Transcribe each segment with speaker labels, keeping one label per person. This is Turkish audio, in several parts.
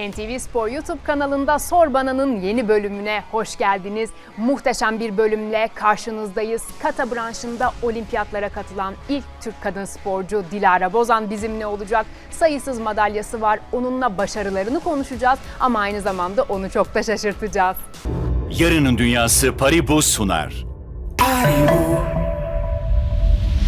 Speaker 1: NTV Spor YouTube kanalında Sor Bana'nın yeni bölümüne hoş geldiniz. Muhteşem bir bölümle karşınızdayız. Kata branşında olimpiyatlara katılan ilk Türk kadın sporcu Dilara Bozan bizimle olacak. Sayısız madalyası var. Onunla başarılarını konuşacağız ama aynı zamanda onu çok da şaşırtacağız.
Speaker 2: Yarının Dünyası Paribu sunar.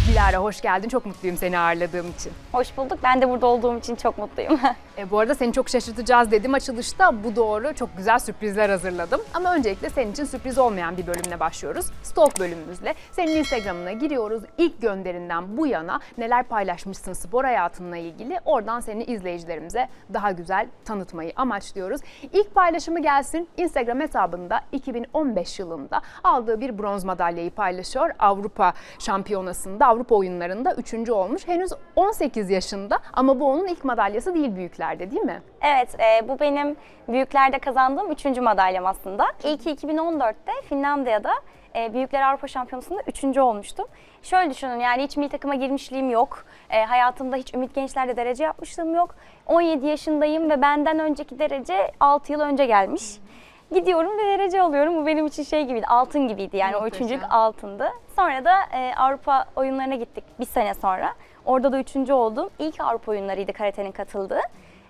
Speaker 1: Dilara hoş geldin. Çok mutluyum seni ağırladığım için.
Speaker 3: Hoş bulduk. Ben de burada olduğum için çok mutluyum.
Speaker 1: E, bu arada seni çok şaşırtacağız dedim açılışta. Bu doğru. Çok güzel sürprizler hazırladım. Ama öncelikle senin için sürpriz olmayan bir bölümle başlıyoruz. Stalk bölümümüzle. Senin Instagram'ına giriyoruz. İlk gönderinden bu yana neler paylaşmışsın spor hayatınla ilgili. Oradan seni izleyicilerimize daha güzel tanıtmayı amaçlıyoruz. İlk paylaşımı gelsin. Instagram hesabında 2015 yılında aldığı bir bronz madalyayı paylaşıyor. Avrupa Şampiyonası'nda, Avrupa oyunlarında 3. olmuş. Henüz 18 yaşında ama bu onun ilk madalyası değil büyüklerde değil mi?
Speaker 3: evet, e, bu benim büyüklerde kazandığım üçüncü madalyam aslında. İlki 2014'te Finlandiya'da e, Büyükler Avrupa Şampiyonası'nda üçüncü olmuştum. Şöyle düşünün yani hiç milli takıma girmişliğim yok. E, hayatımda hiç Ümit Gençler'de derece yapmışlığım yok. 17 yaşındayım ve benden önceki derece 6 yıl önce gelmiş. Gidiyorum ve derece alıyorum. Bu benim için şey gibiydi, altın gibiydi. Yani o
Speaker 1: Muhteşem.
Speaker 3: üçüncülük altındı. Sonra da e, Avrupa oyunlarına gittik bir sene sonra. Orada da üçüncü oldum. İlk Avrupa oyunlarıydı karatenin katıldığı.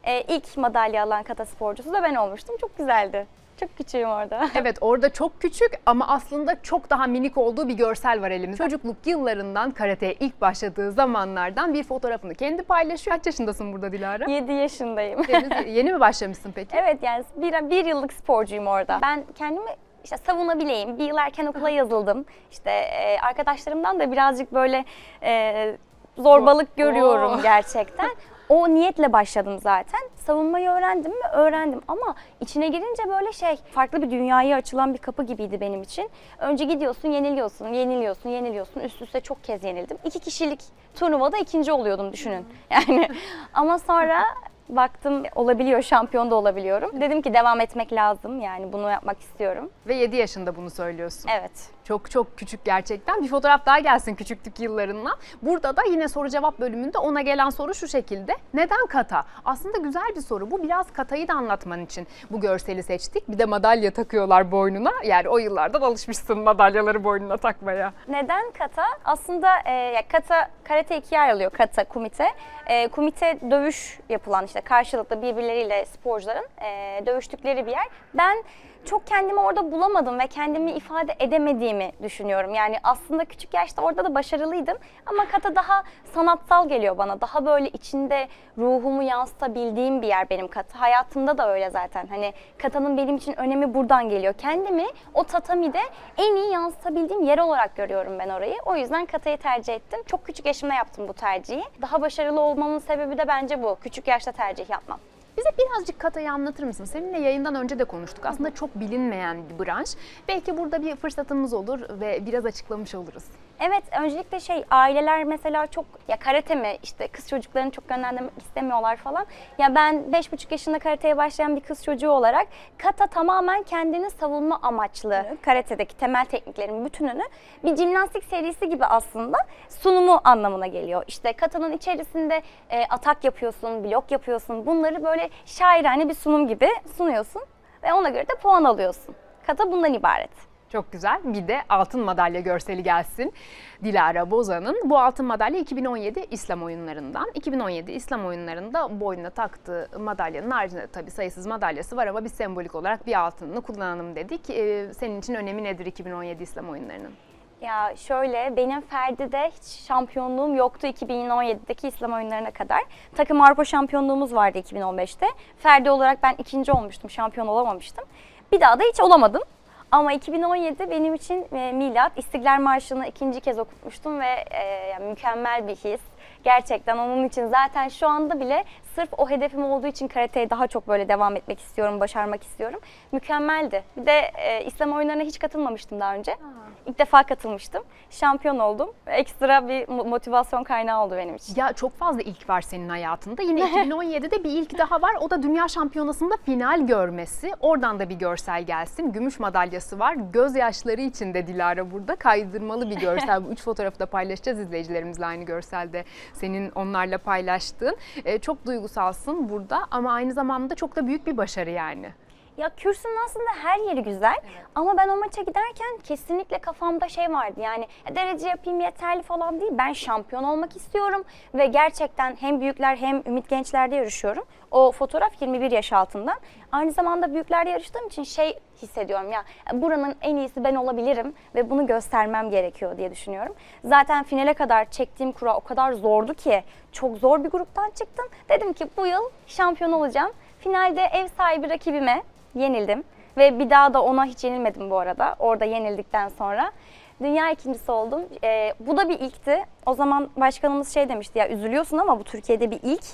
Speaker 3: E, ilk madalya alan kata sporcusu da ben olmuştum. Çok güzeldi. Çok küçüğüm orada.
Speaker 1: Evet orada çok küçük ama aslında çok daha minik olduğu bir görsel var elimizde. Çocukluk yıllarından karateye ilk başladığı zamanlardan bir fotoğrafını kendi paylaşıyor. Kaç yaşındasın burada Dilara?
Speaker 3: 7 yaşındayım.
Speaker 1: Henüz yeni mi başlamışsın peki?
Speaker 3: evet yani bir, bir yıllık sporcuyum orada. Ben kendimi işte savunabileyim. Bir yıl erken okula yazıldım. İşte e, arkadaşlarımdan da birazcık böyle e, zorbalık görüyorum
Speaker 1: Oo.
Speaker 3: gerçekten. O niyetle başladım zaten. Savunmayı öğrendim mi? Öğrendim ama içine girince böyle şey farklı bir dünyaya açılan bir kapı gibiydi benim için. Önce gidiyorsun, yeniliyorsun, yeniliyorsun, yeniliyorsun. Üst üste çok kez yenildim. İki kişilik turnuvada ikinci oluyordum düşünün. Yani ama sonra baktım olabiliyor, şampiyon da olabiliyorum. Dedim ki devam etmek lazım. Yani bunu yapmak istiyorum.
Speaker 1: Ve 7 yaşında bunu söylüyorsun.
Speaker 3: Evet.
Speaker 1: Çok çok küçük gerçekten. Bir fotoğraf daha gelsin küçüklük yıllarından. Burada da yine soru cevap bölümünde ona gelen soru şu şekilde. Neden kata? Aslında güzel bir soru. Bu biraz katayı da anlatman için bu görseli seçtik. Bir de madalya takıyorlar boynuna. Yani o yıllardan alışmışsın madalyaları boynuna takmaya.
Speaker 3: Neden kata? Aslında e, ya kata karate ikiye ayrılıyor kata kumite. E, kumite dövüş yapılan işte karşılıklı birbirleriyle sporcuların e, dövüştükleri bir yer. Ben çok kendimi orada bulamadım ve kendimi ifade edemediğimi düşünüyorum. Yani aslında küçük yaşta orada da başarılıydım ama kata daha sanatsal geliyor bana. Daha böyle içinde ruhumu yansıtabildiğim bir yer benim kata. Hayatımda da öyle zaten. Hani katanın benim için önemi buradan geliyor. Kendimi o tatamide en iyi yansıtabildiğim yer olarak görüyorum ben orayı. O yüzden katayı tercih ettim. Çok küçük yaşımda yaptım bu tercihi. Daha başarılı olmamın sebebi de bence bu. Küçük yaşta tercih yapmam.
Speaker 1: Bize birazcık katayı anlatır mısın? Seninle yayından önce de konuştuk. Aslında çok bilinmeyen bir branş. Belki burada bir fırsatımız olur ve biraz açıklamış oluruz.
Speaker 3: Evet, öncelikle şey aileler mesela çok ya karate mi işte kız çocuklarını çok göndermek istemiyorlar falan. Ya ben 5,5 yaşında karateye başlayan bir kız çocuğu olarak kata tamamen kendini savunma amaçlı karate'deki temel tekniklerin bütününü bir jimnastik serisi gibi aslında sunumu anlamına geliyor. İşte katanın içerisinde e, atak yapıyorsun, blok yapıyorsun. Bunları böyle şairane bir sunum gibi sunuyorsun ve ona göre de puan alıyorsun. Kata bundan ibaret.
Speaker 1: Çok güzel. Bir de altın madalya görseli gelsin. Dilara Bozan'ın bu altın madalya 2017 İslam oyunlarından. 2017 İslam oyunlarında boynuna taktığı madalyanın haricinde tabii sayısız madalyası var ama biz sembolik olarak bir altınını kullanalım dedik. Ee, senin için önemi nedir 2017 İslam oyunlarının?
Speaker 3: Ya şöyle benim Ferdi'de hiç şampiyonluğum yoktu 2017'deki İslam oyunlarına kadar. Takım Avrupa şampiyonluğumuz vardı 2015'te. Ferdi olarak ben ikinci olmuştum, şampiyon olamamıştım. Bir daha da hiç olamadım. Ama 2017 benim için e, milat. İstiklal Marşı'nı ikinci kez okutmuştum ve e, yani mükemmel bir his. Gerçekten onun için zaten şu anda bile sırf o hedefim olduğu için karateye daha çok böyle devam etmek istiyorum, başarmak istiyorum. Mükemmeldi. Bir de e, İslam oyunlarına hiç katılmamıştım daha önce. İlk defa katılmıştım. Şampiyon oldum. Ekstra bir mo- motivasyon kaynağı oldu benim için.
Speaker 1: Ya çok fazla ilk var senin hayatında. Yine 2017'de bir ilk daha var. O da Dünya Şampiyonası'nda final görmesi. Oradan da bir görsel gelsin. Gümüş madalyası var. Gözyaşları içinde Dilara burada. Kaydırmalı bir görsel. Bu üç fotoğrafı da paylaşacağız izleyicilerimizle aynı görselde. Senin onlarla paylaştığın. Ee, çok duygusal duygusalsın burada ama aynı zamanda çok da büyük bir başarı yani.
Speaker 3: Ya kürsünün aslında her yeri güzel ama ben o maça giderken kesinlikle kafamda şey vardı yani "Ya derece yapayım yeterli falan değil. Ben şampiyon olmak istiyorum ve gerçekten hem büyükler hem ümit gençlerde yarışıyorum. O fotoğraf 21 yaş altından. Aynı zamanda büyüklerde yarıştığım için şey hissediyorum ya buranın en iyisi ben olabilirim ve bunu göstermem gerekiyor diye düşünüyorum. Zaten finale kadar çektiğim kura o kadar zordu ki çok zor bir gruptan çıktım. Dedim ki bu yıl şampiyon olacağım. Finalde ev sahibi rakibime yenildim ve bir daha da ona hiç yenilmedim bu arada. Orada yenildikten sonra dünya ikincisi oldum. Ee, bu da bir ilkti. O zaman başkanımız şey demişti ya üzülüyorsun ama bu Türkiye'de bir ilk.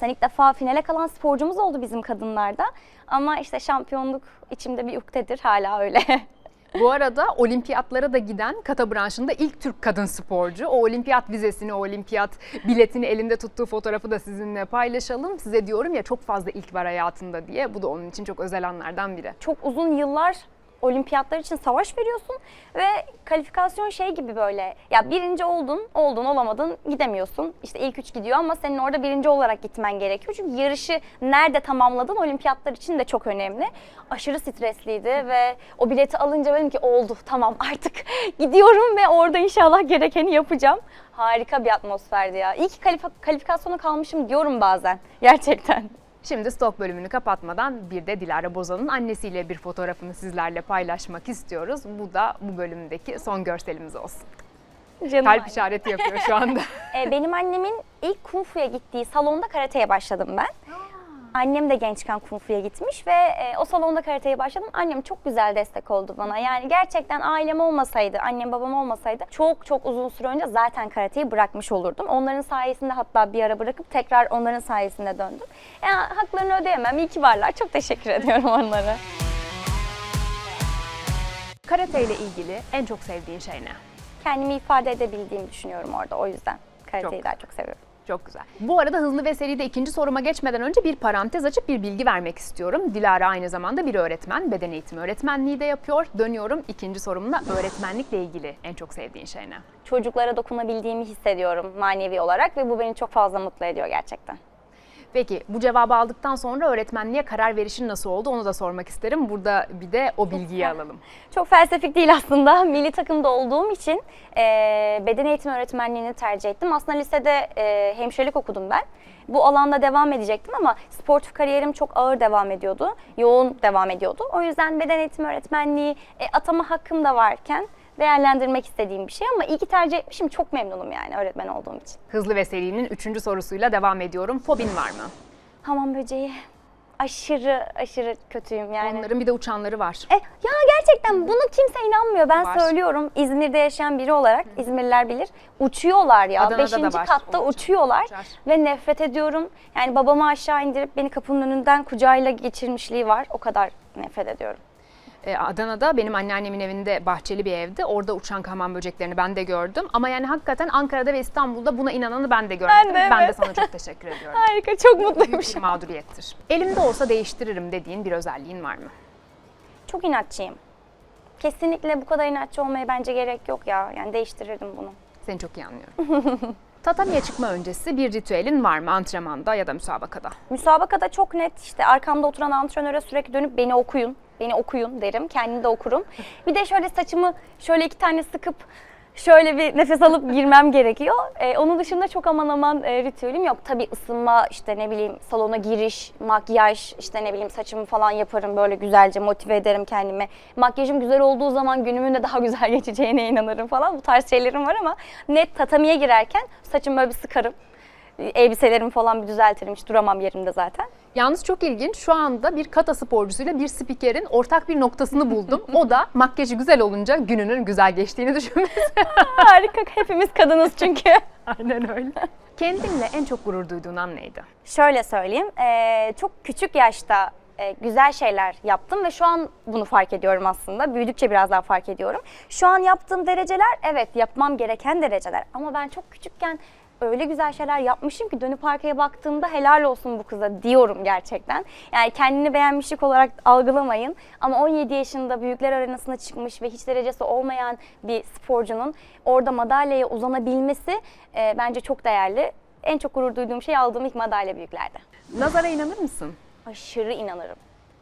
Speaker 3: Sen ilk defa finale kalan sporcumuz oldu bizim kadınlarda. Ama işte şampiyonluk içimde bir ukdedir hala öyle.
Speaker 1: Bu arada olimpiyatlara da giden kata branşında ilk Türk kadın sporcu. O olimpiyat vizesini, o olimpiyat biletini elinde tuttuğu fotoğrafı da sizinle paylaşalım. Size diyorum ya çok fazla ilk var hayatında diye. Bu da onun için çok özel anlardan biri.
Speaker 3: çok uzun yıllar olimpiyatlar için savaş veriyorsun ve kalifikasyon şey gibi böyle ya birinci oldun oldun olamadın gidemiyorsun. İşte ilk üç gidiyor ama senin orada birinci olarak gitmen gerekiyor. Çünkü yarışı nerede tamamladın olimpiyatlar için de çok önemli. Aşırı stresliydi ve o bileti alınca benim ki oldu tamam artık gidiyorum ve orada inşallah gerekeni yapacağım. Harika bir atmosferdi ya. İyi ki kalif- kalifikasyona kalmışım diyorum bazen gerçekten.
Speaker 1: Şimdi stok bölümünü kapatmadan bir de Dilara Bozan'ın annesiyle bir fotoğrafını sizlerle paylaşmak istiyoruz. Bu da bu bölümdeki son görselimiz olsun.
Speaker 3: Canım
Speaker 1: Kalp
Speaker 3: annem.
Speaker 1: işareti yapıyor şu anda.
Speaker 3: Ee, benim annemin ilk kung fu'ya gittiği salonda karateye başladım ben. Annem de gençken kung fu'ya gitmiş ve e, o salonda karateye başladım. Annem çok güzel destek oldu bana. Yani gerçekten ailem olmasaydı, annem babam olmasaydı çok çok uzun süre önce zaten karateyi bırakmış olurdum. Onların sayesinde hatta bir ara bırakıp tekrar onların sayesinde döndüm. Yani haklarını ödeyemem. İyi ki varlar. Çok teşekkür ediyorum onlara.
Speaker 1: Karate ile ilgili en çok sevdiğin şey ne?
Speaker 3: Kendimi ifade edebildiğimi düşünüyorum orada o yüzden. Karateyi
Speaker 1: Çok.
Speaker 3: daha çok seviyorum.
Speaker 1: Çok güzel. Bu arada hızlı ve seride ikinci soruma geçmeden önce bir parantez açıp bir bilgi vermek istiyorum. Dilara aynı zamanda bir öğretmen. Beden eğitimi öğretmenliği de yapıyor. Dönüyorum ikinci sorumla öğretmenlikle ilgili en çok sevdiğin şey ne?
Speaker 3: çocuklara dokunabildiğimi hissediyorum manevi olarak ve bu beni çok fazla mutlu ediyor gerçekten.
Speaker 1: Peki bu cevabı aldıktan sonra öğretmenliğe karar verişin nasıl oldu onu da sormak isterim. Burada bir de o bilgiyi alalım.
Speaker 3: Çok felsefik değil aslında. Milli takımda olduğum için e, beden eğitimi öğretmenliğini tercih ettim. Aslında lisede e, hemşirelik okudum ben. Bu alanda devam edecektim ama sportif kariyerim çok ağır devam ediyordu. Yoğun devam ediyordu. O yüzden beden eğitimi öğretmenliği e, atama hakkım da varken değerlendirmek istediğim bir şey ama iyi ki tercih etmişim. Çok memnunum yani öğretmen olduğum için.
Speaker 1: Hızlı ve serinin üçüncü sorusuyla devam ediyorum. Fobin var mı?
Speaker 3: Hamam böceği aşırı aşırı kötüyüm yani.
Speaker 1: Onların bir de uçanları var.
Speaker 3: E, ya gerçekten bunu kimse inanmıyor. Ben
Speaker 1: Var.
Speaker 3: söylüyorum İzmir'de yaşayan biri olarak İzmirliler bilir. Uçuyorlar ya.
Speaker 1: Adana'da da
Speaker 3: Beşinci katta
Speaker 1: O uçar.
Speaker 3: uçuyorlar
Speaker 1: Uçar.
Speaker 3: ve nefret ediyorum. Yani babamı aşağı indirip beni kapının önünden kucağıyla geçirmişliği var. O kadar nefret ediyorum.
Speaker 1: Ee, Adana'da benim anneannemin evinde bahçeli bir evdi. Orada uçan hamam böceklerini ben de gördüm. Ama yani hakikaten Ankara'da ve İstanbul'da buna inananı ben de görmedim.
Speaker 3: de,
Speaker 1: ben de
Speaker 3: evet.
Speaker 1: sana çok teşekkür ediyorum.
Speaker 3: Harika çok
Speaker 1: Büyük
Speaker 3: mutluyum.
Speaker 1: bir mağduriyettir. Elimde olsa değiştiririm dediğin bir özelliğin var mı?
Speaker 3: Çok inatçıyım. Kesinlikle bu kadar inatçı olmaya bence gerek yok ya. Yani değiştirirdim bunu.
Speaker 1: Seni çok iyi anlıyorum. Tatamiye çıkma öncesi bir ritüelin var mı antrenmanda ya da müsabakada?
Speaker 3: Müsabakada çok net işte arkamda oturan antrenöre sürekli dönüp beni okuyun, beni okuyun derim. Kendim de okurum. Bir de şöyle saçımı şöyle iki tane sıkıp şöyle bir nefes alıp girmem gerekiyor. Ee, onun dışında çok aman aman e, ritüelim yok. Tabii ısınma, işte ne bileyim salona giriş, makyaj, işte ne bileyim saçımı falan yaparım böyle güzelce motive ederim kendimi. Makyajım güzel olduğu zaman günümün de daha güzel geçeceğine inanırım falan. Bu tarz şeylerim var ama net tatamiye girerken saçımı böyle bir sıkarım. Elbiselerimi falan bir düzeltirim. Hiç duramam yerimde zaten.
Speaker 1: Yalnız çok ilginç şu anda bir kata sporcusuyla bir spikerin ortak bir noktasını buldum. o da makyajı güzel olunca gününün güzel geçtiğini düşünmesi.
Speaker 3: Harika. Hepimiz kadınız çünkü.
Speaker 1: Aynen öyle. Kendinle en çok gurur duyduğun an neydi?
Speaker 3: Şöyle söyleyeyim. eee, çok küçük yaşta e, güzel şeyler yaptım ve şu an bunu fark ediyorum aslında. Büyüdükçe biraz daha fark ediyorum. Şu an yaptığım dereceler evet yapmam gereken dereceler. Ama ben çok küçükken öyle güzel şeyler yapmışım ki dönüp arkaya baktığımda helal olsun bu kıza diyorum gerçekten. Yani kendini beğenmişlik olarak algılamayın. Ama 17 yaşında büyükler arenasına çıkmış ve hiç derecesi olmayan bir sporcunun orada madalyaya uzanabilmesi e, bence çok değerli. En çok gurur duyduğum şey aldığım ilk madalya büyüklerde.
Speaker 1: Nazara inanır mısın?
Speaker 3: Aşırı inanırım.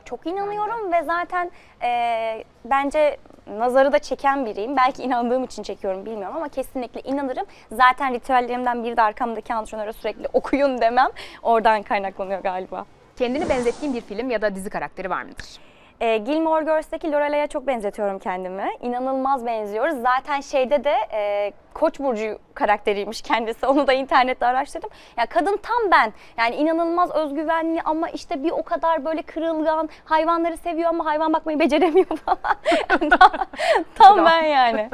Speaker 3: Çok inanıyorum ve zaten e, bence nazarı da çeken biriyim. Belki inandığım için çekiyorum bilmiyorum ama kesinlikle inanırım. Zaten ritüellerimden biri de arkamdaki antrenöre sürekli okuyun demem. Oradan kaynaklanıyor galiba.
Speaker 1: Kendini benzettiğin bir film ya da dizi karakteri var mıdır?
Speaker 3: E, Gilmore Girls'teki Lorelei'ye çok benzetiyorum kendimi. İnanılmaz benziyoruz. Zaten şeyde de e, Koç burcu karakteriymiş kendisi. Onu da internette araştırdım. Ya kadın tam ben. Yani inanılmaz özgüvenli ama işte bir o kadar böyle kırılgan, hayvanları seviyor ama hayvan bakmayı beceremiyor falan. tam, tam ben yani.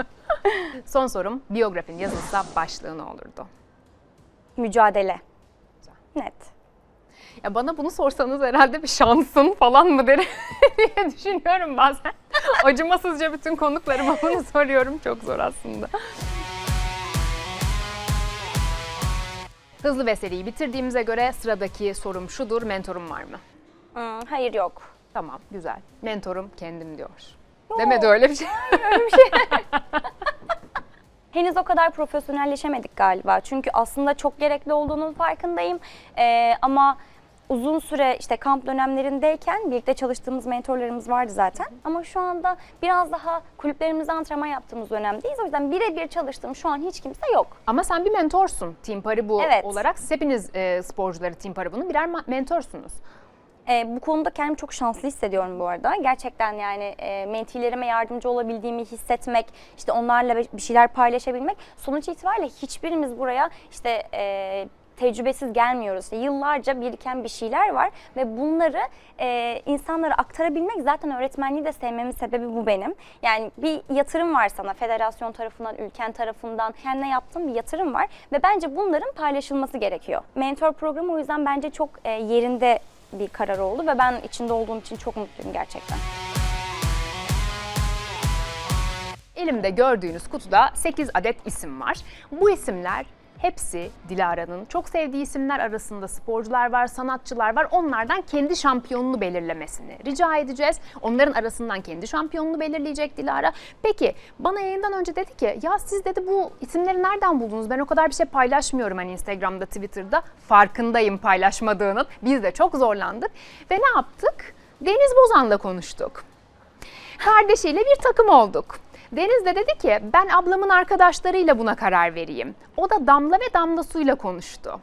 Speaker 1: Son sorum, biyografin yazılsa başlığı ne olurdu?
Speaker 3: Mücadele. Net.
Speaker 1: Ya bana bunu sorsanız herhalde bir şansın falan mı derim diye düşünüyorum bazen. Acımasızca bütün konuklarıma bunu soruyorum. Çok zor aslında. Hızlı ve seriyi bitirdiğimize göre sıradaki sorum şudur. Mentorum var mı?
Speaker 3: Hmm, hayır yok.
Speaker 1: Tamam, güzel. Mentorum kendim diyor. Demedi öyle bir şey.
Speaker 3: Henüz o kadar profesyonelleşemedik galiba. Çünkü aslında çok gerekli olduğunun farkındayım. Ee, ama uzun süre işte kamp dönemlerindeyken birlikte çalıştığımız mentorlarımız vardı zaten. Ama şu anda biraz daha kulüplerimizde antrenman yaptığımız dönemdeyiz. O yüzden birebir çalıştığım şu an hiç kimse yok.
Speaker 1: Ama sen bir mentorsun Team Paribu
Speaker 3: Evet.
Speaker 1: olarak. Siz hepiniz e, sporcuları Team Paribu'nun birer ma- mentorsunuz.
Speaker 3: Ee, bu konuda kendimi çok şanslı hissediyorum bu arada. Gerçekten yani e, mentilerime yardımcı olabildiğimi hissetmek, işte onlarla bir şeyler paylaşabilmek. Sonuç itibariyle hiçbirimiz buraya işte e, tecrübesiz gelmiyoruz. Yıllarca biriken bir şeyler var ve bunları e, insanlara aktarabilmek zaten öğretmenliği de sevmemin sebebi bu benim. Yani bir yatırım var sana federasyon tarafından, ülken tarafından kendine yaptığın bir yatırım var ve bence bunların paylaşılması gerekiyor. Mentor programı o yüzden bence çok e, yerinde bir karar oldu ve ben içinde olduğum için çok mutluyum gerçekten.
Speaker 1: Elimde gördüğünüz kutuda 8 adet isim var. Bu isimler hepsi Dilara'nın çok sevdiği isimler arasında sporcular var, sanatçılar var. Onlardan kendi şampiyonunu belirlemesini rica edeceğiz. Onların arasından kendi şampiyonunu belirleyecek Dilara. Peki bana yayından önce dedi ki ya siz dedi bu isimleri nereden buldunuz? Ben o kadar bir şey paylaşmıyorum hani Instagram'da, Twitter'da. Farkındayım paylaşmadığının. Biz de çok zorlandık. Ve ne yaptık? Deniz Bozan'la konuştuk. Kardeşiyle bir takım olduk. Deniz de dedi ki ben ablamın arkadaşlarıyla buna karar vereyim. O da Damla ve Damla Su'yla konuştu.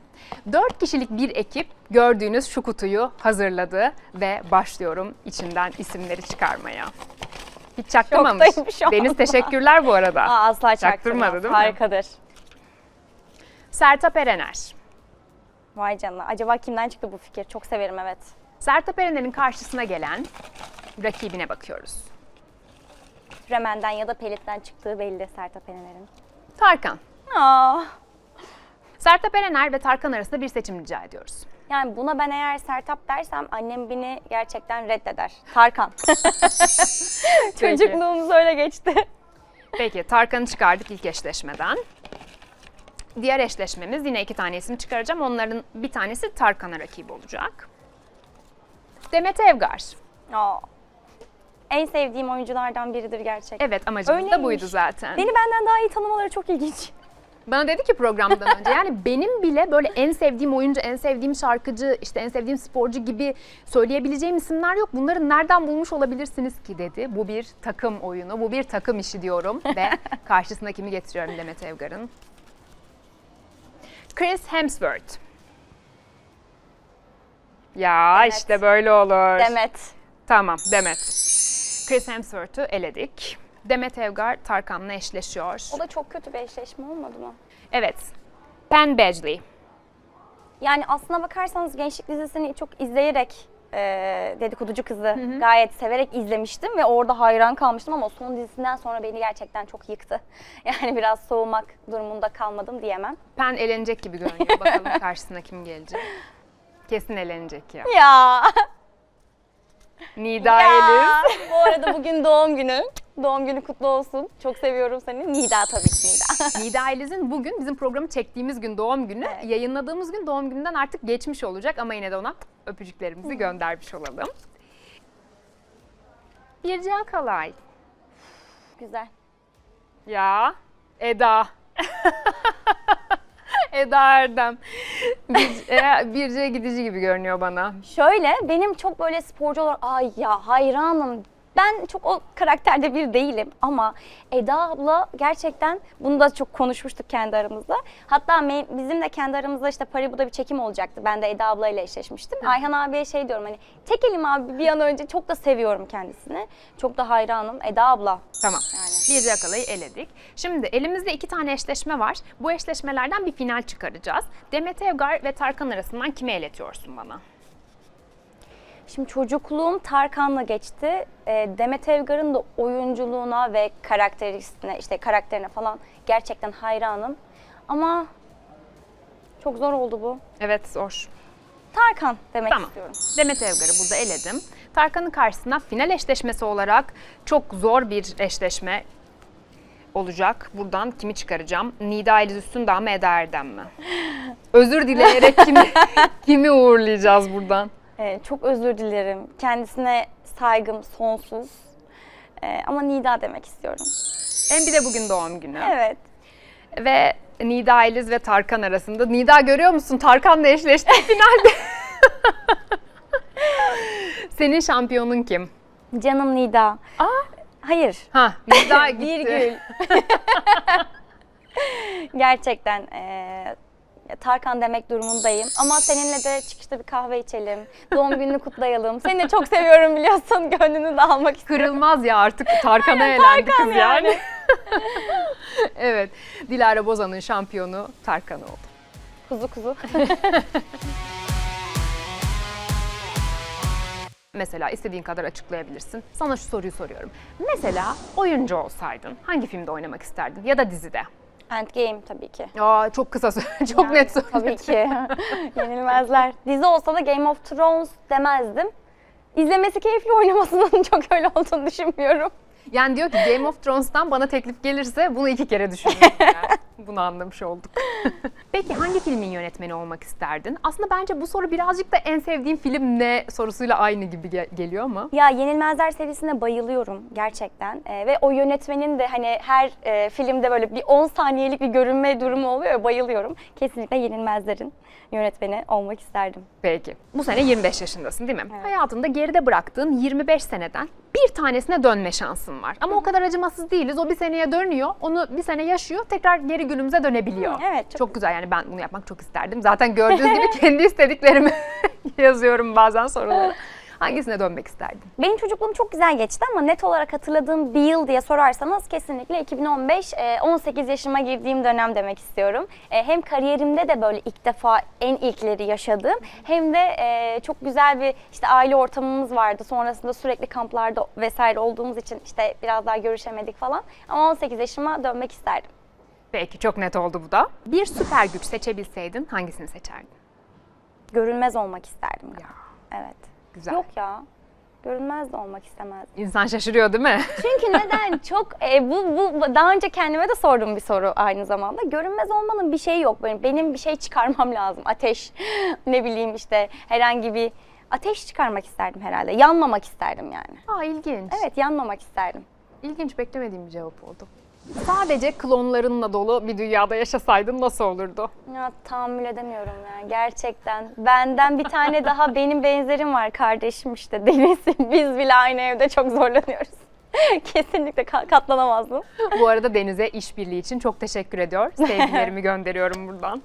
Speaker 1: Dört kişilik bir ekip gördüğünüz şu kutuyu hazırladı ve başlıyorum içinden isimleri çıkarmaya. Hiç çaktırmamış. Deniz teşekkürler bu arada.
Speaker 3: Aa, asla
Speaker 1: Çaktırmadı değil mi?
Speaker 3: Harikadır.
Speaker 1: Sertap Erener.
Speaker 3: Vay canına. Acaba kimden çıktı bu fikir? Çok severim evet.
Speaker 1: Sertap Erener'in karşısına gelen rakibine bakıyoruz.
Speaker 3: Fremen'den ya da Pelit'ten çıktığı belli Sertab Erener'in.
Speaker 1: Tarkan.
Speaker 3: Aa.
Speaker 1: Sertap Erener ve Tarkan arasında bir seçim rica ediyoruz.
Speaker 3: Yani buna ben eğer Sertap dersem annem beni gerçekten reddeder. Tarkan. Çocukluğumuz öyle geçti.
Speaker 1: Peki Tarkan'ı çıkardık ilk eşleşmeden. Diğer eşleşmemiz yine iki tane isim çıkaracağım. Onların bir tanesi Tarkan'a rakip olacak. Demet Evgar.
Speaker 3: Aa. En sevdiğim oyunculardan biridir gerçekten.
Speaker 1: Evet amacımız da
Speaker 3: Öyleymiş.
Speaker 1: buydu zaten.
Speaker 3: Beni benden daha iyi tanımaları çok ilginç.
Speaker 1: Bana dedi ki programdan önce yani benim bile böyle en sevdiğim oyuncu, en sevdiğim şarkıcı, işte en sevdiğim sporcu gibi söyleyebileceğim isimler yok. Bunları nereden bulmuş olabilirsiniz ki dedi. Bu bir takım oyunu, bu bir takım işi diyorum ve karşısına kimi getiriyorum Demet Evgar'ın? Chris Hemsworth. Ya
Speaker 3: Evet.
Speaker 1: işte böyle olur.
Speaker 3: Demet.
Speaker 1: Tamam Demet. Chris Hemsworth'u eledik. Demet Evgar Tarkan'la eşleşiyor.
Speaker 3: O da çok kötü bir eşleşme olmadı mı?
Speaker 1: Evet. Penn Badgley.
Speaker 3: Yani aslına bakarsanız Gençlik dizisini çok izleyerek e, dedikoducu kızı gayet severek izlemiştim ve orada hayran kalmıştım ama son dizisinden sonra beni gerçekten çok yıktı. Yani biraz soğumak durumunda kalmadım diyemem.
Speaker 1: Pen elenecek gibi görünüyor. Bakalım karşısına kim gelecek. Kesin elenecek ya.
Speaker 3: Ya.
Speaker 1: Nida
Speaker 3: ya. Bu arada bugün doğum günü. Doğum günü kutlu olsun. Çok seviyorum seni. Nida tabii ki Nida.
Speaker 1: Nida Eliz'in bugün bizim programı çektiğimiz gün doğum günü.
Speaker 3: Evet.
Speaker 1: Yayınladığımız gün doğum gününden artık geçmiş olacak ama yine de ona öpücüklerimizi göndermiş olalım. Birce Akalay.
Speaker 3: Güzel.
Speaker 1: Ya Eda. Eda Erdem. Bir, e, Birce gidici gibi görünüyor bana.
Speaker 3: Şöyle benim çok böyle sporcu olarak ay ya hayranım. Ben çok o karakterde bir değilim ama Eda abla gerçekten bunu da çok konuşmuştuk kendi aramızda. Hatta bizim de kendi aramızda işte Paribu'da bir çekim olacaktı. Ben de Eda ablayla eşleşmiştim. Ayhan abiye şey diyorum hani çekelim abi bir an önce çok da seviyorum kendisini. Çok da hayranım. Eda abla.
Speaker 1: Tamam.
Speaker 3: Yani.
Speaker 1: Bir yakalayı eledik. Şimdi elimizde iki tane eşleşme var. Bu eşleşmelerden bir final çıkaracağız. Demet Evgar ve Tarkan arasından kimi eletiyorsun bana?
Speaker 3: Şimdi çocukluğum Tarkan'la geçti. Ee, Demet Evgar'ın da oyunculuğuna ve karakteristine, işte karakterine falan gerçekten hayranım. Ama çok zor oldu bu.
Speaker 1: Evet zor.
Speaker 3: Tarkan demek
Speaker 1: Tamam.
Speaker 3: istiyorum.
Speaker 1: Demet Evgar'ı burada eledim. Tarkan'ın karşısına final eşleşmesi olarak çok zor bir eşleşme olacak. Buradan kimi çıkaracağım? Nida Eliz Üstündağ mı Eda Erdem mi? Özür dileyerek kimi, kimi uğurlayacağız buradan?
Speaker 3: Ee, çok özür dilerim. Kendisine saygım sonsuz. Ee, ama Nida demek istiyorum.
Speaker 1: Hem bir de bugün doğum günü.
Speaker 3: Evet.
Speaker 1: Ve Nida Eliz ve Tarkan arasında. Nida görüyor musun? Tarkan'la eşleşti finalde. Senin şampiyonun kim?
Speaker 3: Canım Nida.
Speaker 1: Aa,
Speaker 3: Hayır.
Speaker 1: ha Nida gitti.
Speaker 3: Virgül. Gerçekten eee, Tarkan demek durumundayım. Ama seninle de çıkışta bir kahve içelim. Doğum gününü kutlayalım. Seni de çok seviyorum biliyorsun. Gönlünü de almak istiyorum.
Speaker 1: Kırılmaz ya artık Tarkan'a elendi
Speaker 3: Tarkan
Speaker 1: kız yani.
Speaker 3: yani.
Speaker 1: evet. Dilara Bozan'ın şampiyonu Tarkan oldu.
Speaker 3: Kuzu kuzu.
Speaker 1: Mesela istediğin kadar açıklayabilirsin. Sana şu soruyu soruyorum. Mesela oyuncu olsaydın hangi filmde oynamak isterdin ya da dizide?
Speaker 3: Endgame tabii ki.
Speaker 1: Aa çok kısa çok
Speaker 3: Yani
Speaker 1: net söyledin.
Speaker 3: Tabii ki. Yenilmezler. Dizi olsa da Game of Thrones demezdim. İzlemesi keyifli oynamasının çok öyle olduğunu düşünmüyorum.
Speaker 1: Yani diyor ki Game of Thrones'tan bana teklif gelirse bunu iki kere düşünürüm. Yani. Bunu anlamış olduk. Peki hangi filmin yönetmeni olmak isterdin? Aslında bence bu soru birazcık da en sevdiğim film ne sorusuyla aynı gibi ge- geliyor ama.
Speaker 3: Ya Yenilmezler serisine bayılıyorum gerçekten. Ee, ve o yönetmenin de hani her e, filmde böyle bir 10 saniyelik bir görünme durumu oluyor ya bayılıyorum. Kesinlikle Yenilmezler'in yönetmeni olmak isterdim.
Speaker 1: Peki. Bu sene 25 yaşındasın değil mi?
Speaker 3: Evet.
Speaker 1: Hayatında geride bıraktığın 25 seneden bir tanesine dönme şansın var. Ama o kadar acımasız değiliz. O bir seneye dönüyor. Onu bir sene yaşıyor. Tekrar geri günümüze dönebiliyor.
Speaker 3: Hı, evet,
Speaker 1: Çok,
Speaker 3: çok
Speaker 1: güzel yani ben bunu yapmak çok isterdim. Zaten gördüğünüz gibi kendi istediklerimi yazıyorum bazen soruları. Hangisine dönmek isterdin?
Speaker 3: Benim çocukluğum çok güzel geçti ama net olarak hatırladığım bir yıl diye sorarsanız kesinlikle 2015 e, 18 yaşıma girdiğim dönem demek istiyorum. E, Hem kariyerimde de böyle ilk defa en ilkleri yaşadım hem de e, çok güzel bir işte aile ortamımız vardı. Sonrasında sürekli kamplarda vesaire olduğumuz için işte biraz daha görüşemedik falan. Ama 18 yaşıma dönmek isterdim.
Speaker 1: Peki çok net oldu bu da. Bir süper güç seçebilseydin hangisini seçerdin?
Speaker 3: Görünmez olmak isterdim.
Speaker 1: Ya
Speaker 3: Evet.
Speaker 1: güzel.
Speaker 3: Yok ya. Görünmez de olmak istemezdim.
Speaker 1: İnsan şaşırıyor değil mi?
Speaker 3: Çünkü neden? Çok e, bu, bu daha önce kendime de sorduğum bir soru aynı zamanda. Görünmez olmanın bir şeyi yok. Benim, benim bir şey çıkarmam lazım. Ateş, ne bileyim işte herhangi bir ateş çıkarmak isterdim herhalde. Yanmamak isterdim yani.
Speaker 1: Aa ilginç.
Speaker 3: Evet, yanmamak isterdim.
Speaker 1: İlginç beklemediğim bir cevap oldu. Sadece klonlarınla dolu bir dünyada yaşasaydın nasıl olurdu?
Speaker 3: Ya tahammül edemiyorum yani gerçekten. Benden bir tane daha benim benzerim var kardeşim işte Deniz. Biz bile aynı evde çok zorlanıyoruz. Kesinlikle ka- katlanamazdım.
Speaker 1: Bu arada Deniz'e işbirliği için çok teşekkür ediyor. Sevgilerimi gönderiyorum buradan.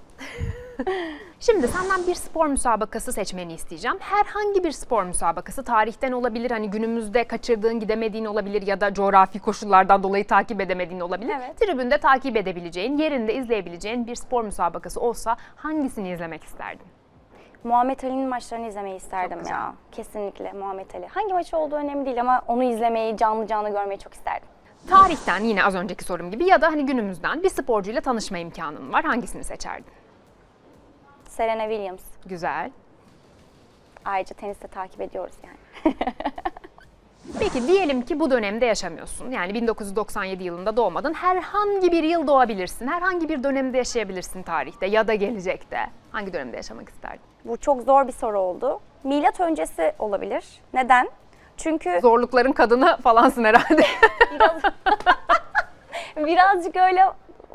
Speaker 1: Şimdi senden bir spor müsabakası seçmeni isteyeceğim. Herhangi bir spor müsabakası tarihten olabilir. Hani günümüzde kaçırdığın, gidemediğin olabilir ya da coğrafi koşullardan dolayı takip edemediğin olabilir.
Speaker 3: Evet.
Speaker 1: Tribünde takip edebileceğin, yerinde izleyebileceğin bir spor müsabakası olsa hangisini izlemek isterdin?
Speaker 3: Muhammed Ali'nin maçlarını izlemeyi isterdim ya. Kesinlikle Muhammed Ali. Hangi maçı olduğu önemli değil ama onu izlemeyi, canlı canlı görmeyi çok isterdim.
Speaker 1: Tarihten yine az önceki sorum gibi ya da hani günümüzden bir sporcuyla tanışma imkanın var. Hangisini seçerdin?
Speaker 3: Serena Williams.
Speaker 1: Güzel.
Speaker 3: Ayrıca teniste takip ediyoruz yani.
Speaker 1: Peki diyelim ki bu dönemde yaşamıyorsun. Yani 1997 yılında doğmadın. Herhangi bir yıl doğabilirsin. Herhangi bir dönemde yaşayabilirsin tarihte ya da gelecekte. Hangi dönemde yaşamak isterdin?
Speaker 3: Bu çok zor bir soru oldu. Milat öncesi olabilir. Neden? Çünkü
Speaker 1: Zorlukların kadını falansın herhalde.
Speaker 3: biraz birazcık öyle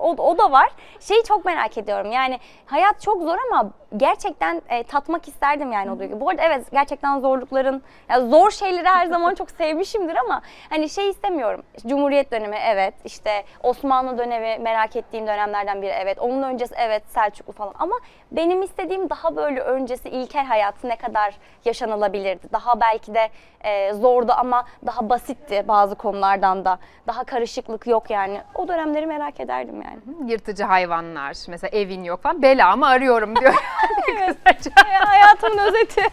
Speaker 3: O, o da var. Şeyi çok merak ediyorum. Yani hayat çok zor ama gerçekten e, tatmak isterdim yani o duyguyu. Bu arada evet gerçekten zorlukların, ya zor şeyleri her zaman çok sevmişimdir ama hani şey istemiyorum. Cumhuriyet dönemi evet, işte Osmanlı dönemi merak ettiğim dönemlerden biri evet. Onun öncesi evet Selçuklu falan ama benim istediğim daha böyle öncesi ilkel hayatı ne kadar yaşanılabilirdi. Daha belki de e, zordu ama daha basitti bazı konulardan da. Daha karışıklık yok yani. O dönemleri merak ederdim yani.
Speaker 1: Yırtıcı hayvanlar, mesela evin yok falan. Belamı arıyorum diyor. Kısaca.
Speaker 3: Hayatımın özeti.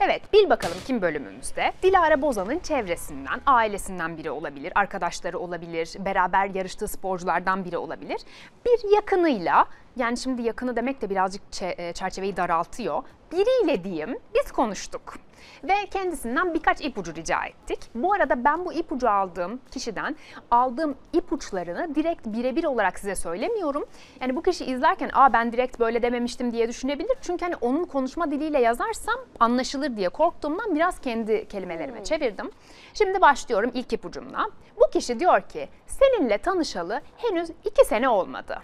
Speaker 1: Evet, bil bakalım kim bölümümüzde? Dilara Bozan'ın çevresinden, ailesinden biri olabilir, arkadaşları olabilir, beraber yarıştığı sporculardan biri olabilir. Bir yakınıyla, yani şimdi yakını demek de birazcık e, çerçeveyi daraltıyor. Biriyle diyeyim, biz konuştuk. Ve kendisinden birkaç ipucu rica ettik. Bu arada ben bu ipucu aldığım kişiden aldığım ipuçlarını direkt birebir olarak size söylemiyorum. Yani bu kişi izlerken aa ben direkt böyle dememiştim diye düşünebilir. Çünkü hani onun konuşma diliyle yazarsam anlaşılır diye korktuğumdan biraz kendi kelimelerime çevirdim. Şimdi başlıyorum ilk ipucumla. Bu kişi diyor ki seninle tanışalı henüz iki sene olmadı.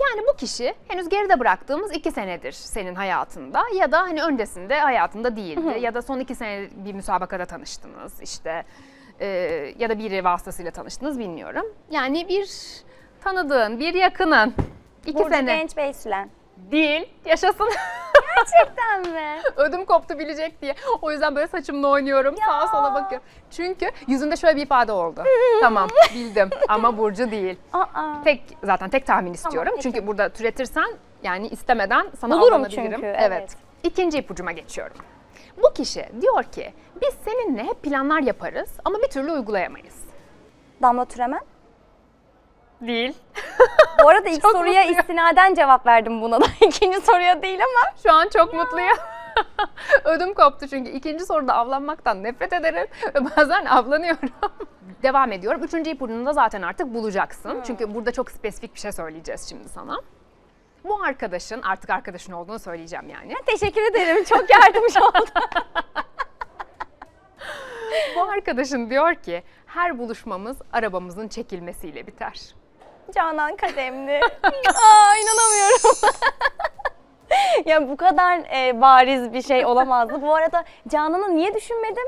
Speaker 1: Yani bu kişi henüz geride bıraktığımız iki senedir senin hayatında ya da hani öncesinde hayatında değildi ya da son iki sene bir müsabakada tanıştınız işte e, ya da biri vasıtasıyla tanıştınız bilmiyorum. Yani bir tanıdığın, bir yakının iki
Speaker 3: Burcu
Speaker 1: sene
Speaker 3: Genç Bey Sülen.
Speaker 1: değil yaşasın
Speaker 3: Gerçekten mi?
Speaker 1: ödüm koptu bilecek diye. O yüzden böyle saçımla oynuyorum sağa sola bakıyorum. Çünkü yüzünde şöyle bir ifade oldu. tamam bildim ama Burcu değil.
Speaker 3: Aa.
Speaker 1: Tek zaten tek tahmin istiyorum.
Speaker 3: peki.
Speaker 1: Çünkü burada türetirsen yani istemeden sana
Speaker 3: Bulurum
Speaker 1: aldanabilirim.
Speaker 3: çünkü,
Speaker 1: Evet.
Speaker 3: evet.
Speaker 1: İkinci ipucuma geçiyorum. Bu kişi diyor ki biz seninle hep planlar yaparız ama bir türlü uygulayamayız.
Speaker 3: Damla Türemen.
Speaker 1: Değil.
Speaker 3: Bu arada ilk
Speaker 1: Çok
Speaker 3: soruya
Speaker 1: mutluyum.
Speaker 3: istinaden cevap verdim buna da. İkinci soruya değil ama.
Speaker 1: Şu an çok mutluyum. Ödüm koptu çünkü ikinci soruda avlanmaktan nefret ederim ve bazen avlanıyorum. Devam ediyorum. Üçüncü ipucunu da zaten artık bulacaksın. Çünkü burada çok spesifik bir şey söyleyeceğiz şimdi sana. Bu arkadaşın, artık arkadaşın olduğunu söyleyeceğim yani.
Speaker 3: Teşekkür ederim. Çok yardımcı oldu.
Speaker 1: Bu arkadaşın diyor ki her buluşmamız arabamızın çekilmesiyle biter.
Speaker 3: Canan Kademli. Aa inanamıyorum. ya bu kadar e, bariz bir şey olamazdı. Bu arada Canan'ı niye düşünmedim?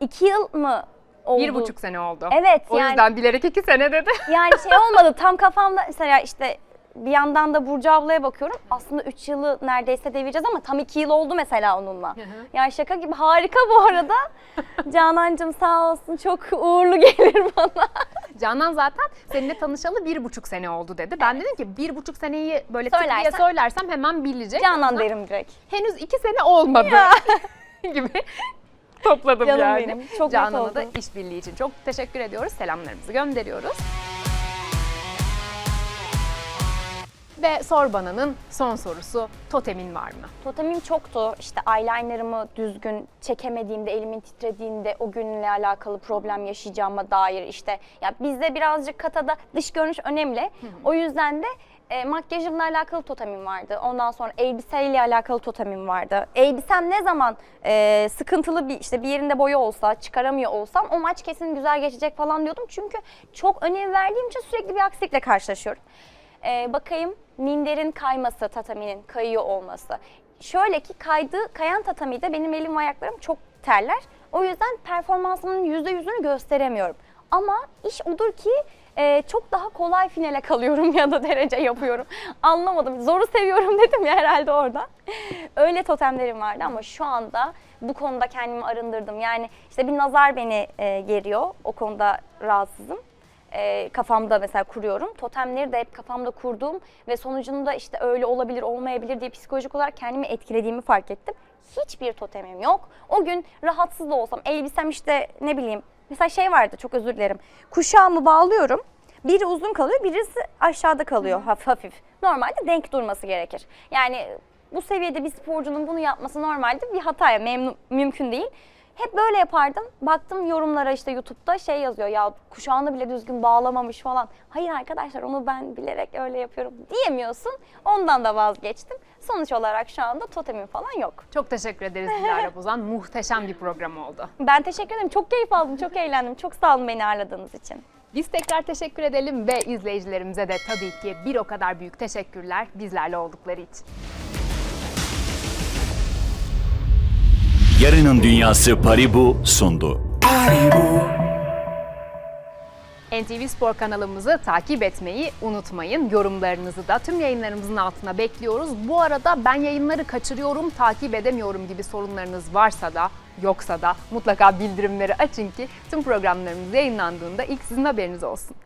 Speaker 3: İki yıl mı oldu?
Speaker 1: Bir buçuk sene oldu.
Speaker 3: Evet,
Speaker 1: O
Speaker 3: yani-
Speaker 1: yüzden bilerek iki sene dedi.
Speaker 3: Yani şey olmadı tam kafamda mesela işte bir yandan da Burcu ablaya bakıyorum. Aslında 3 yılı neredeyse devireceğiz ama tam 2 yıl oldu mesela onunla. Yani şaka gibi harika bu arada. Canancığım sağ olsun çok uğurlu gelir bana.
Speaker 1: Canan zaten seninle tanışalı bir buçuk sene oldu dedi. Ben dedim ki bir buçuk seneyi böyle tık diye
Speaker 3: Söylersen-
Speaker 1: söylersem hemen bilecek.
Speaker 3: Canan derim direkt.
Speaker 1: Henüz iki sene olmadı gibi topladım
Speaker 3: Canım
Speaker 1: yani.
Speaker 3: benim, çok mutlu
Speaker 1: Canan'a da
Speaker 3: oldum.
Speaker 1: işbirliği için çok teşekkür ediyoruz. Selamlarımızı gönderiyoruz. Ve Sorbana'nın son sorusu totemin var mı?
Speaker 3: Totemim çoktu. İşte eyelinerımı düzgün çekemediğimde, elimin titrediğinde o günle alakalı problem yaşayacağıma dair işte ya bizde birazcık katada dış görünüş önemli. O yüzden de e, makyajımla alakalı totemim vardı. Ondan sonra elbiseyle alakalı totemim vardı. Elbisem ne zaman e, sıkıntılı bir işte bir yerinde boya olsa, çıkaramıyor olsam o maç kesin güzel geçecek falan diyordum. Çünkü çok önem verdiğim için sürekli bir aksilikle karşılaşıyorum. Ee, bakayım minderin kayması, tataminin kayıyor olması. Şöyle ki kaydı, kayan tatamide benim elim ve ayaklarım çok terler. O yüzden performansımın yüzde yüzünü gösteremiyorum. Ama iş odur ki e, çok daha kolay finale kalıyorum ya da derece yapıyorum. Anlamadım. Zoru seviyorum dedim ya herhalde orada. Öyle totemlerim vardı ama şu anda bu konuda kendimi arındırdım. Yani işte bir nazar beni e, geriyor. O konuda rahatsızım e, kafamda mesela kuruyorum. Totemleri de hep kafamda kurduğum ve sonucunda işte öyle olabilir olmayabilir diye psikolojik olarak kendimi etkilediğimi fark ettim. Hiçbir totemim yok. O gün rahatsız da olsam elbisem işte ne bileyim mesela şey vardı çok özür dilerim. Kuşağımı bağlıyorum. Biri uzun kalıyor, birisi aşağıda kalıyor hafif hafif. Normalde denk durması gerekir. Yani bu seviyede bir sporcunun bunu yapması normalde bir hata, memnun, mümkün değil. Hep böyle yapardım. Baktım yorumlara işte YouTube'da şey yazıyor ya kuşağını bile düzgün bağlamamış falan. Hayır arkadaşlar onu ben bilerek öyle yapıyorum diyemiyorsun. Ondan da vazgeçtim. Sonuç olarak şu anda totemim falan yok.
Speaker 1: Çok teşekkür ederiz Dilara Bozan. Muhteşem bir program oldu.
Speaker 3: Ben teşekkür ederim. Çok keyif aldım, çok eğlendim. Çok sağ olun beni ağırladığınız için.
Speaker 1: Biz tekrar teşekkür edelim ve izleyicilerimize de tabii ki bir o kadar büyük teşekkürler bizlerle oldukları için.
Speaker 2: Yarının Dünyası Paribu sundu.
Speaker 1: NTV Spor kanalımızı takip etmeyi unutmayın. Yorumlarınızı da tüm yayınlarımızın altına bekliyoruz. Bu arada ben yayınları kaçırıyorum, takip edemiyorum gibi sorunlarınız varsa da yoksa da mutlaka bildirimleri açın ki tüm programlarımız yayınlandığında ilk sizin haberiniz olsun.